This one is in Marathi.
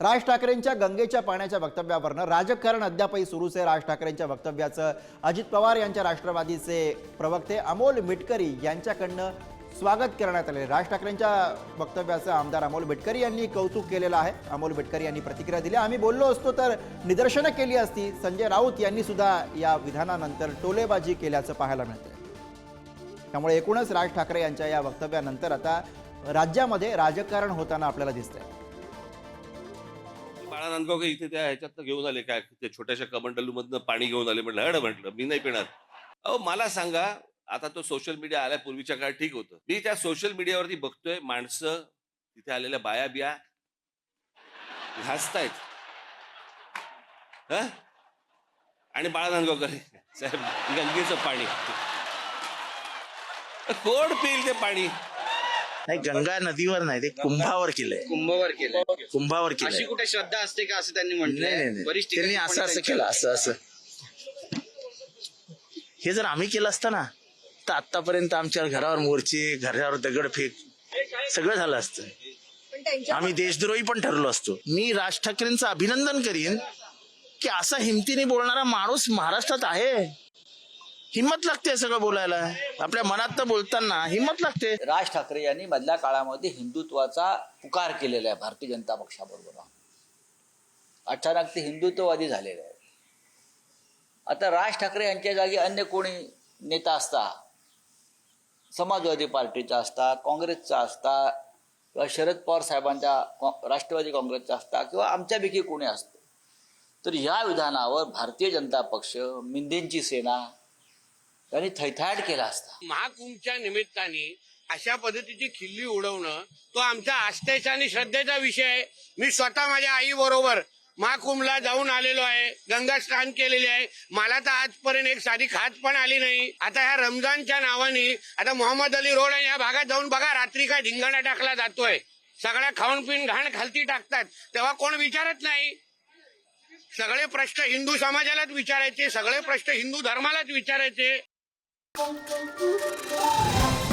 राज ठाकरेंच्या गंगेच्या पाण्याच्या वक्तव्यावरनं राजकारण अद्यापही सुरूच आहे. राज ठाकरेंच्या वक्तव्याचं अजित पवार यांच्या राष्ट्रवादीचे प्रवक्ते अमोल मिटकरी यांच्याकडनं स्वागत करण्यात आले राज ठाकरेंच्या वक्तव्याचं आमदार अमोल बिटकरी यांनी कौतुक केलेलं आहे. अमोल बिटकरी यांनी प्रतिक्रिया दिली. आम्ही बोललो असतो तर निदर्शनं केली असती. संजय राऊत यांनी सुद्धा या विधानानंतर टोलेबाजी केल्याचं पाहायला मिळतंय. त्यामुळे एकूणच राज ठाकरे यांच्या या वक्तव्यानंतर आता राज्यामध्ये राजकारण होताना आपल्याला दिसतंय. बाळा नांदगावकर इथे त्या ह्याच्यात घेऊन आले काय? त्या छोट्याशा कमंडलू मधनं पाणी घेऊन आले म्हटलं हड म्हटलं मी नाही पिणार. अहो मला सांगा आता तो सोशल मीडिया आल्या पूर्वीच्या काळात ठीक होतं. मी त्या सोशल मीडियावरती बघतोय माणसं तिथे आलेल्या बाया बिया घासतायत आणि बाळा नांदगावकर साहेब गंगेचं पाणी. कोण पिईल ते पाणी? नाही गंगा नदीवर नाही ते कुंभावर केलंय. कुंभवर केलं कुंभावर अशी केलंय कुठे श्रद्धा असते का असं त्यांनी नाही नाही म्हटलंय नाही. बरीच त्यांनी असं असं केलं असं असं. हे जर आम्ही केलं असतं ना तर आतापर्यंत आमच्या घरावर मोर्चे घरावर दगडफेक सगळं झालं असतं. आम्ही देशद्रोही पण ठरलो असतो. मी राज ठाकरेंचं अभिनंदन करीन की असा हिमतीने बोलणारा माणूस महाराष्ट्रात आहे. हिंमत लागते सगळं बोलायला. आपल्या मनात बोलताना हिंमत लागते. राज ठाकरे यांनी मधल्या काळामध्ये हिंदुत्वाचा पुकार केलेला आहे भारतीय जनता पक्षाबरोबर. अचानक ते हिंदुत्ववादी झालेले आहे आता राज ठाकरे यांच्या जागी अन्य कोणी नेता असता? समाजवादी पार्टीचा असता काँग्रेसचा असता किंवा शरद पवार साहेबांच्या राष्ट्रवादी काँग्रेसचा असता किंवा आमच्यापैकी कोणी असतं? तर या विधानावर भारतीय जनता पक्ष मिंदेंची सेना त्यांनी थैथाट केला असता. महाकुंभच्या निमित्ताने अशा पद्धतीची खिल्ली उडवणं तो आमच्या आस्थेचा आणि श्रद्धेचा विषय आहे. मी स्वतः माझ्या आई बरोबर महाकुंभला जाऊन आलेलो आहे गंगा स्नान केलेले आहे. मला तर आजपर्यंत एक साधी खात पण आली नाही. आता ह्या रमजानच्या नावाने आता मोहम्मद अली रोड आहे या भागात जाऊन बघा रात्री काय धिंगाणा टाकला जातोय. सगळ्या खाऊन पिऊन घाण खालती टाकतात. तेव्हा कोण विचारत नाही. सगळे प्रश्न हिंदू समाजालाच विचारायचे सगळे प्रश्न हिंदू धर्मालाच विचारायचे. Thank you.